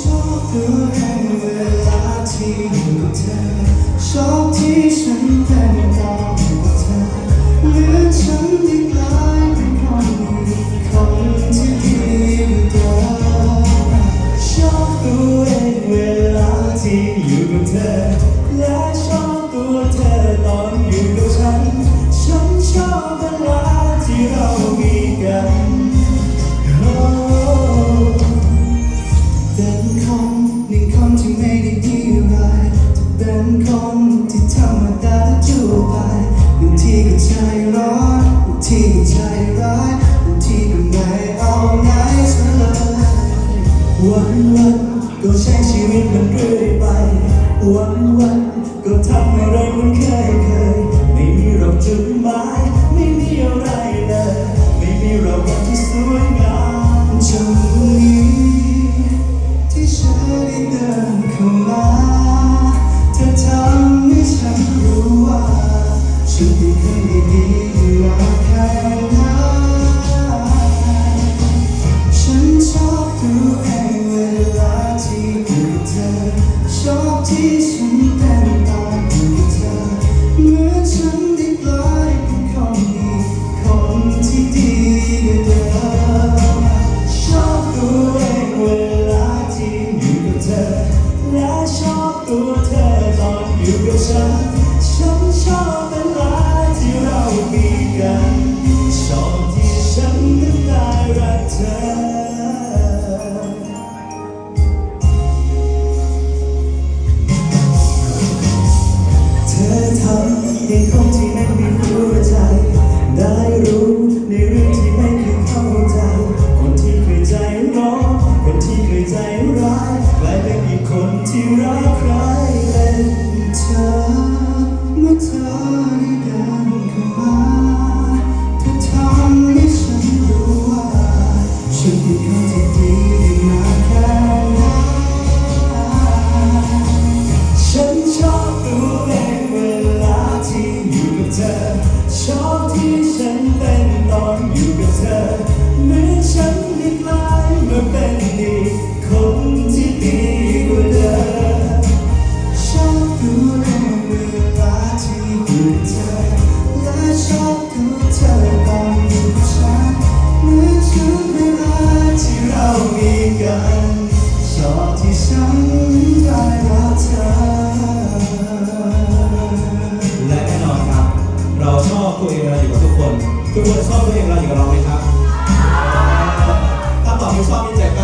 ชอบตัวเองเวลาที่อยู่กับเธอชอบที่ฉันเป็นตามอยู่กับเธอเหมือนฉันที่กลายเป็นคนดีคนที่ดีกว่าเดิมชอบตัวเองเวลาที่อยู่กับเธอ และชอบตัวเธอตอนอยู่กับฉัน ฉันชอบเวลา วันก็ทำอะไรเหมันเคยเคย ไม่มีเราจุดหมายไม่มีอะไรเลย ไม่มีเราวันที่สวยงามจนวันนี้ที่ฉันได้เดินเข้ามาเธอทำให้ฉันรู้ว่าฉันเป็นคนดีๆมาแค่ไหนฉันชอบตัวเองเวลาที่ นฉั กัอที่ฉันได้รักเธอ และแน่นอนครับ เราชอบตัวเองเราอยู่กับทุกคน ทุกคนชอบตัวเองเราอยู่กับเราไหมครับ ถ้าตอบไม่ชอบนี่เจ็บก็